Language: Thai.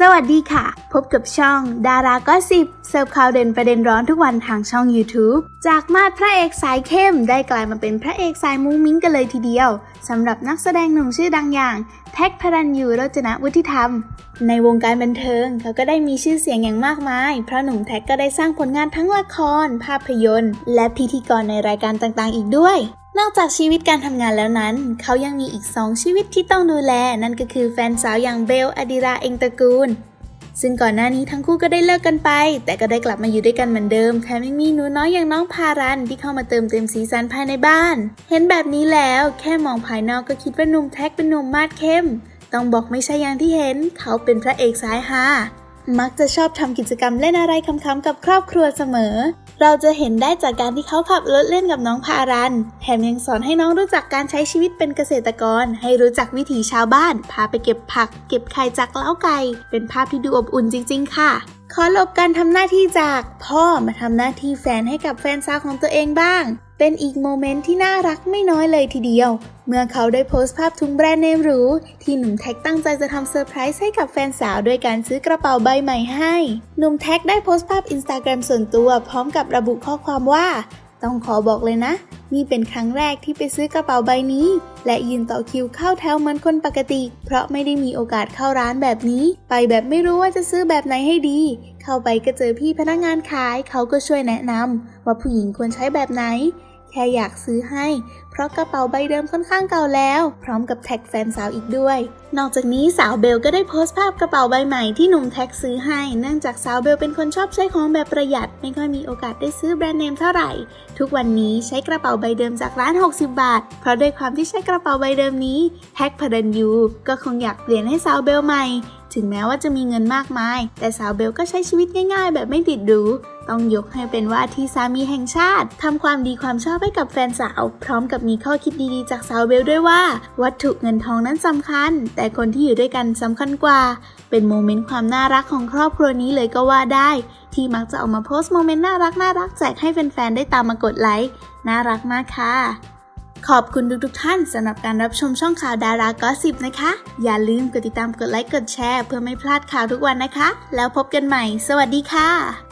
สวัสดีค่ะ พบกับช่อง ดาราก็สิบเสิร์ฟข่าวเด่นประเด็นร้อนทุกวันทางช่อง YouTube จากมาดพระเอกสายเข้มได้กลายมาเป็นพระเอกสายมุ้งมิ้งกันเลยทีเดียวสำหรับนักแสดงหนุ่มชื่อดังอย่าง แท็กพระรันยูโรจนวุฒิธรรม ในวงการบันเทิงเขาก็ได้มีชื่อเสียงอย่างมากมาย เพราะหนุ่มแท็กก็ได้สร้างผลงานทั้งละคร ภาพยนตร์ และพิธีกรในรายการต่างๆ อีกด้วย นอกจากชีวิตการทำงานแล้วนั้น เขายังมีอีก2ชีวิตที่ต้องดูแล นั่นก็คือแฟนสาวอย่างเบลอดิราเองตระกูล ซึ่งก่อนหน้านี้ทั้งคู่ก็ได้เลิกกันไป แต่ก็ได้กลับมาอยู่ด้วยกันเหมือนเดิมแถมยังมีหนูน้อยอย่างน้องพารันที่เข้ามาเติมเต็มสีสันภายในบ้าน เห็นแบบนี้แล้ว แค่มองภายนอกก็คิดว่าหนุ่มแท็กเป็นหนุ่มมาดเข้ม ต้องบอกไม่ใช่อย่างที่เห็น เขาเป็นพระเอกสายฮามักจะชอบทำกิจกรรมเล่นอะไรคำๆกับครอบครัวเสมอ เราจะเห็นได้จากการที่เขาขับรถเล่นกับน้องพารัน แถมยังสอนให้น้องรู้จักการใช้ชีวิตเป็นเกษตรกร ให้รู้จักวิถีชาวบ้าน พาไปเก็บผัก เก็บไข่จากเล้าไก่ เป็นภาพที่ดูอบอุ่นจริง ๆ ค่ะ ขอหลบการทำหน้าที่จากพ่อมาทำหน้าที่แฟนให้กับแฟนสาวของตัวเองบ้าง เป็นอีกโมเมนต์ที่น่ารักไม่น้อยเลยทีเดียว เมื่อเขาได้โพสต์ภาพถุงแบรนด์เนมหรูที่หนุ่มแท็กตั้งใจจะทำเซอร์ไพรส์ให้กับแฟนสาวด้วยการซื้อกระเป๋าใบใหม่ให้ หนุ่มแท็กได้โพสต์ภาพอินสตาแกรมส่วนตัว พร้อมกับระบุข้อความว่า ต้องขอบอกเลยนะ นี่เป็นครั้งแรกที่ไปซื้อกระเป๋าใบนี้ และยืนต่อคิวเข้าแถวเหมือนคนปกติ เพราะไม่ได้มีโอกาสเข้าร้านแบบนี้ ไปแบบไม่รู้ว่าจะซื้อแบบไหนให้ดี เข้าไปก็เจอพี่พนักงานขาย เขาก็ช่วยแนะนำว่าผู้หญิงควรใช้แบบไหน แค่อยากซื้อให้ เพราะกระเป๋าใบเดิมค่อนข้างเก่าแล้ว พร้อมกับแท็กแฟนสาวอีกด้วย นอกจากนี้สาวเบลก็ได้โพสต์ภาพกระเป๋าใบใหม่ที่หนุ่มแท็กซื้อให้ เนื่องจากสาวเบลเป็นคนชอบใช้ของแบบประหยัด ไม่ค่อยมีโอกาสได้ซื้อแบรนด์เนมเท่าไหร่ ทุกวันนี้ใช้กระเป๋าใบเดิมจากร้าน 60 บาท เพราะด้วยความที่ใช้กระเป๋าใบเดิมนี้แท็กพดันยูก็คงอยากเปลี่ยนให้สาวเบลใหม่ ถึงแม้ว่าจะมีเงินมากมาย แต่สาวเบลก็ใช้ชีวิตง่ายๆ แบบไม่ติดหรูต้องยกให้เป็นว่าที่สามีแห่งชาติทำความดีความชอบให้กับแฟนสาว พร้อมกับมีข้อคิดดีๆ จากสาวเบลด้วยว่า วัตถุเงินทองนั้นสำคัญ แต่คนที่อยู่ด้วยกันสำคัญกว่า เป็นโมเมนต์ความน่ารักของครอบครัวนี้เลยก็ว่าได้ ที่มักจะออกมาโพสต์โมเมนต์น่ารักน่ารักแจกให้แฟนๆได้ตามมากดไลค์น่ารักมากค่ะ ขอบคุณทุกๆท่านสำหรับการรับชมช่องข่าวดารากอสิบนะคะ อย่าลืมกดติดตามกดไลค์กดแชร์ เพื่อไม่พลาดข่าวทุกวันนะคะ แล้วพบกันใหม่ สวัสดีค่ะ